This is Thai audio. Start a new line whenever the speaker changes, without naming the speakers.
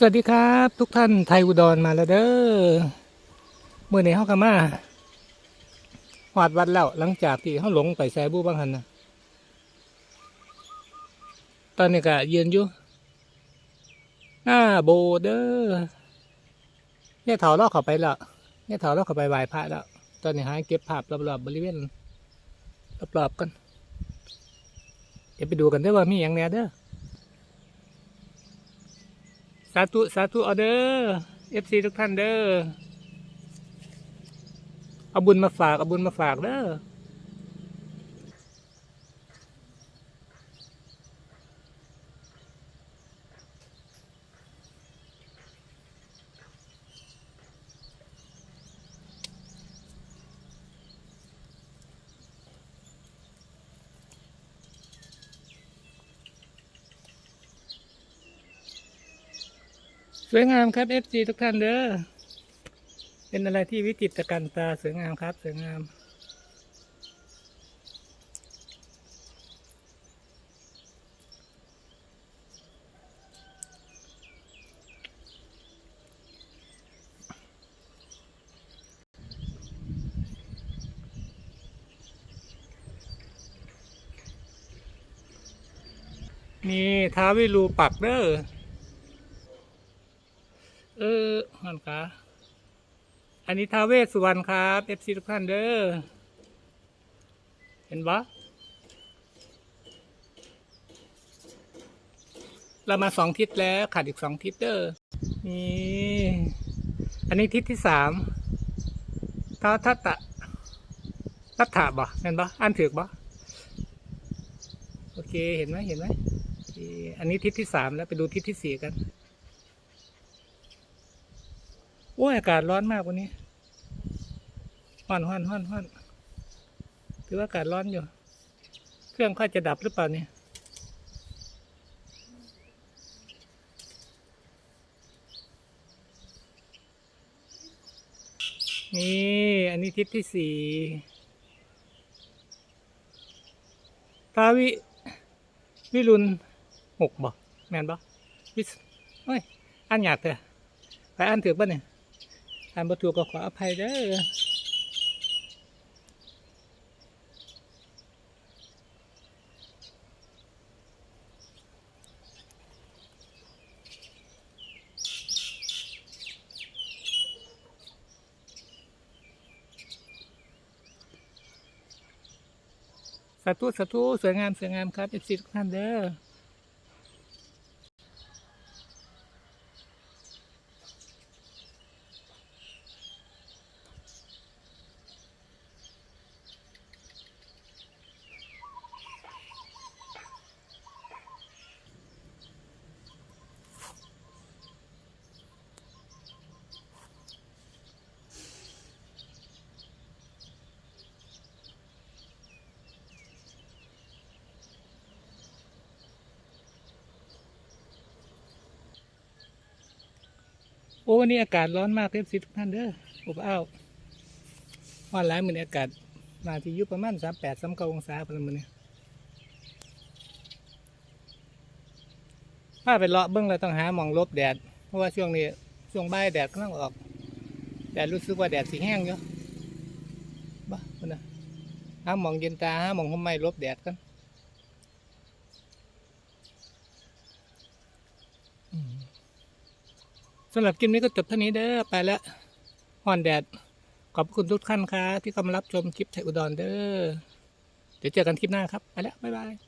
สวัสดีครับ ทุกท่านไทยอุดรมาแล้วเด้อเมื่อในห้องกามาหอดวัดแล้วหลังจากที่เขาหลงไปแซบูบางหันนะตอนนี้ก็ยืนอยู่หน้าโบเด้อเนี่ยเถาลอกเข้าไปแล้วเนี่ยเถาลอกเข้าไปไหว้พระแล้ว ตอนนี้หาเก็บภาพรอบๆบริเวณรอบๆกันเดี๋ยวไปดูกันเด้ว่ามีอย่างแหน่เด้อ สาธุสาธุเอาเด้อเอฟซีทุกท่านเด้อเอาบุญมาฝากเอาบุญมาฝากเด้อ สวยงามครับเอฟซีทุกท่านเด้อ เป็นอะไรที่วิจิตรการตาสวยงามครับ สวยงาม นี่ท้าวิรูปักเด้อ เออหันขาอันนี้ท้าเวสสุวรรณครับเอฟซีทุกท่านเด้อเห็นปะเรามาสองทิศแล้วขาดอีกสองทิศเด้อนี่อันนี้ทิศที่สามท้าทัตตะรัฐะบ่เห็นปะอ่านถือบ่โอเคเห็นไหมเห็นไหมอันนี้ทิศที่สามแล้วไปดูทิศที่สี่กัน โอ้ยอากาศร้อนมากวันนี้ฮ้อนฮ้อนฮ้อนฮ้อนถือว่าอากาศร้อนอยู่ เครื่องค่อยจะดับหรือเปล่าเนี่ยนี่ อันนี้ทิศที่สี่ทาวิ วิรุณหกบ่แมนบ่วิสเอ้ยอันหยาดเถอะไปอ่านถือป่ะเนี่ย อ่านประถูกก็ขออภัยเด้อสาธุสาธุสวยงามสวยงามครับเอฟซีทุกท่านเด้อ โอ้วันนี้อากาศร้อนมากเอฟซีทุกท่านเด้ออบอ้าววันหลายมือนี้อากาศมาที่ยุประมาณสามแปดสามเก้าองศาประมาณนี้ถ้าไปเลาะเบิ้องเราต้องหาหมองลบแดด เพราะว่าช่วงนี้ช่วงบ่ายแดดกำลังออก แดดรู้สึกว่าแดดสีแห้งเยอะบ้าคนนะหาหมองเย็นตาหาหมองห่มไม้ลบแดดกัน สำหรับคลิปนี้ก็จบเท่านี้เด้อไปแล้วฮอนแดด ขอบคุณทุกท่านครับที่เข้ามารับชมคลิปไทยอุดรเด้อเดี๋ยวเจอกันคลิปหน้าครับ ไปแล้ว บ๊ายบาย